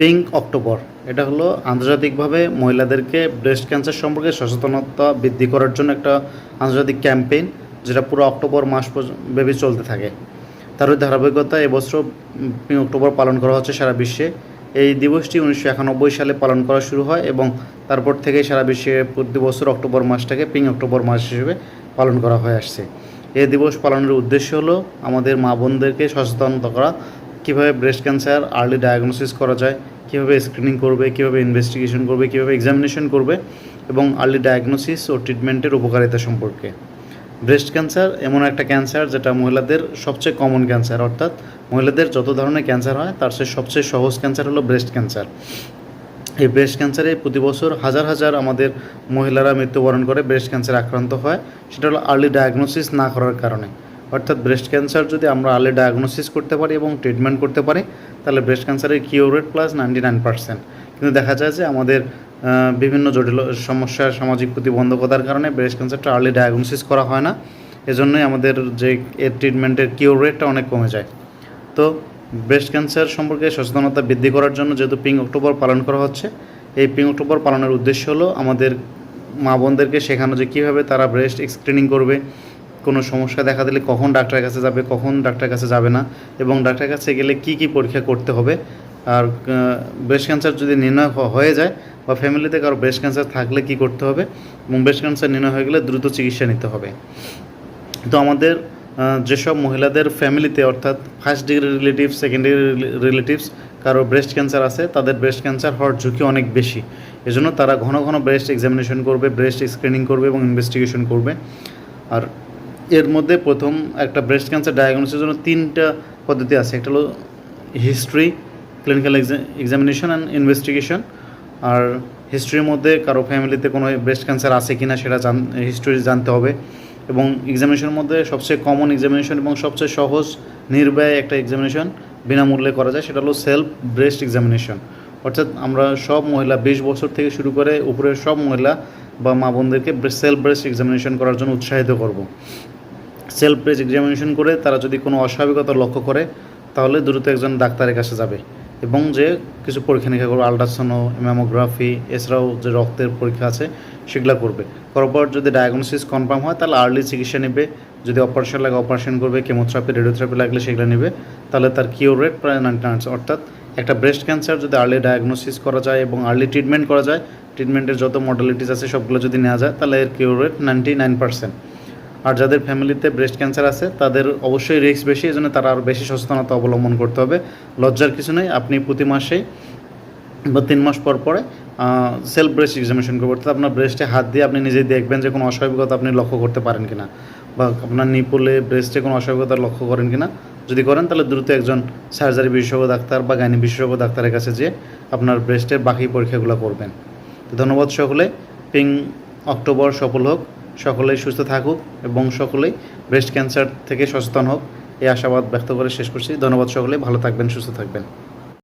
Pink October. এটা হলো আন্তর্জাতিকভাবে মহিলাদেরকে ব্রেস্ট ক্যান্সার সম্পর্কে সচেতনতা বৃদ্ধি করার জন্য একটা আন্তর্জাতিক ক্যাম্পেইন, যেটা পুরো অক্টোবর মাস ব্যাপী চলতে থাকে। তার ধারাবাহিকতা এবছর পিঙ্ক অক্টোবর পালন করা হচ্ছে সারা বিশ্বে। এই দিবসটি উনিশশো একানব্বই সালে পালন করা শুরু হয় এবং তারপর থেকেই সারা বিশ্বে প্রতি বছর অক্টোবর মাসটাকে পিঙ্ক অক্টোবর মাস হিসেবে পালন করা হয়ে আসছে। এই দিবস পালনের উদ্দেশ্য হলো আমাদের মা বোনদেরকে সচেতনতা করা কীভাবে ব্রেস্ট ক্যান্সার আর্লি ডায়াগনোসিস করা যায়, কীভাবে স্ক্রিনিং করবে, কীভাবে ইনভেস্টিগেশন করবে, কীভাবে এক্সামিনেশন করবে এবং আর্লি ডায়াগনোসিস ও ট্রিটমেন্টের উপকারিতা সম্পর্কে। ব্রেস্ট ক্যান্সার এমন একটা ক্যান্সার যেটা মহিলাদের সবচেয়ে কমন ক্যান্সার অর্থাৎ মহিলাদের যত ধরনের ক্যান্সার হয়, তার সে সবচেয়ে সহজ ক্যান্সার হলো ব্রেস্ট ক্যান্সার এই ব্রেস্ট ক্যান্সারে প্রতি বছর হাজার হাজার আমাদের মহিলারা মৃত্যুবরণ করে ব্রেস্ট ক্যান্সার আক্রান্ত হয়, সেটা হলো আর্লি ডায়াগনোসিস না করার কারণে। অর্থাৎ ব্রেস্ট ক্যান্সার যদি আমরা আর্লি ডায়াগনোসিস করতে পারি এবং ট্রিটমেন্ট করতে পারি, তাহলে ব্রেস্ট ক্যান্সারের cure rate plus ninety nine percent কিন্তু দেখা যায় যে আমাদের বিভিন্ন জটিল সমস্যা সামাজিক প্রতিবন্ধকতার কারণে ব্রেস্ট ক্যান্সারটা আর্লি ডায়াগনোসিস করা হয় না। এজন্যই আমাদের যে এর ট্রিটমেন্টের কিউর রেটটা অনেক কমে যায়। তো ব্রেস্ট ক্যান্সার সম্পর্কে সচেতনতা বৃদ্ধি করার জন্য যেহেতু পিঙ্ক অক্টোবর পালন করা হচ্ছে, এই পিঙ্ক অক্টোবর পালনের উদ্দেশ্য হলো আমাদের মা বোনদেরকে শেখানো যে কীভাবে তারা ব্রেস্ট স্ক্রিনিং করবে কোনো সমস্যা দেখা দিলে কখন ডাক্তারের কাছে যাবে, কখন ডাক্তারের কাছে যাবে না এবং ডাক্তারের কাছে গেলে কি কি পরীক্ষা করতে হবে? আর ব্রেস্ট ক্যান্সার যদি নির্ণয় হয়ে যায় বা ফ্যামিলিতে কারও ব্রেস্ট ক্যান্সার থাকলে কি করতে হবে? এবং ব্রেস্ট ক্যান্সার নির্ণয় হয়ে গেলে দ্রুত চিকিৎসা নিতে হবে। তো আমাদের যেসব মহিলাদের ফ্যামিলিতে অর্থাৎ first degree relatives second degree relatives কারও ব্রেস্ট ক্যান্সার আছে, তাদের ব্রেস্ট ক্যান্সার হওয়ার ঝুঁকি অনেক বেশি। এজন্য তারা ঘন ঘন ব্রেস্ট এক্সামিনেশন করবে ব্রেস্ট স্ক্রিনিং করবে এবং ইনভেস্টিগেশন করবে। আর এর মধ্যে প্রথম একটা ব্রেস্ট ক্যান্সার ডায়াগনোসিসের জন্য তিনটা পদ্ধতি আছে। একটা হলো history clinical examination and investigation আর হিস্ট্রির মধ্যে কারও ফ্যামিলিতে কোনো ব্রেস্ট ক্যান্সার আছে কি না সেটা জান হিস্ট্রি জানতে হবে। এবং এক্সামিনেশনের মধ্যে সবচেয়ে কমন এক্সামিনেশন এবং সবচেয়ে সহজ নির্ব্যয় একটা এক্সামিনেশন বিনামূল্যে করা যায়, সেটা হলো সেলফ ব্রেস্ট এক্সামিনেশন অর্থাৎ আমরা সব মহিলা বিশ বছর থেকে শুরু করে উপরের সব মহিলা বা মা বোনদেরকে সেলফ ব্রেস্ট এক্সামিনেশন করার জন্য উৎসাহিত করব। সেলফ এক্সামিনেশন করে তারা যদি কোনো অস্বাভাবিকতা লক্ষ্য করে, তাহলে দ্রুত একজন ডাক্তারের কাছে যাবে। এবং যে কিছু পরীক্ষা নিরীক্ষা করবে আলট্রাসোনো ম্যামোগ্রাফি এছাড়াও যে রক্তের পরীক্ষা আছে, সেগুলো করবে। করার পর যদি ডায়াগনোসিস কনফার্ম হয়, তাহলে আর্লি চিকিৎসা নেবে। যদি অপারেশন লাগে অপারেশন করবে। কেমোথেরাপি রেডিওথেরাপি লাগলে সেগুলো নেবে। তাহলে তার কিওর রেট প্রায় নাইনটি অর্থাৎ একটা ব্রেস্ট ক্যান্সার যদি আর্লি ডায়াগনোসিস করা যায় এবং আর্লি ট্রিটমেন্ট করা যায় ট্রিটমেন্টের যত মডালিটিস আছে, সবগুলো যদি নেওয়া যায়, তাহলে এর cure rate ninety nine percent আর যাদের ফ্যামিলিতে ব্রেস্ট ক্যান্সার আছে, তাদের অবশ্যই রিস্ক বেশি এই জন্য তারা আরও বেশি সচেতনতা অবলম্বন করতে হবে। লজ্জার কিছু নেই, আপনি প্রতি মাসেই বা তিন মাস পর পরে সেলফ ব্রেস্ট এক্সামিনেশন করবেন অর্থাৎ আপনার ব্রেস্টে হাত দিয়ে আপনি নিজেই দেখবেন যে কোনো অস্বাভাবিকতা আপনি লক্ষ্য করতে পারেন কিনা বা আপনার নিপলে ব্রেস্টে কোনো অস্বাভাবিকতা লক্ষ্য করেন কিনা। যদি করেন, তাহলে দ্রুত একজন সার্জারি বিশেষজ্ঞ, ডাক্তার বা গাইনি বিশেষজ্ঞ ডাক্তারের কাছে যেয়ে আপনার ব্রেস্টের বাকি পরীক্ষাগুলো করবেন। তো ধন্যবাদ সকলে। পিং অক্টোবর সফল হোক। সকলেই সুস্থ থাকুক এবং সকলেই ব্রেস্ট ক্যান্সার থেকে সচেতন হোক। এই আশাবাদ ব্যক্ত করে শেষ করছি। ধন্যবাদ সকলে ভালো থাকবেন, সুস্থ থাকবেন।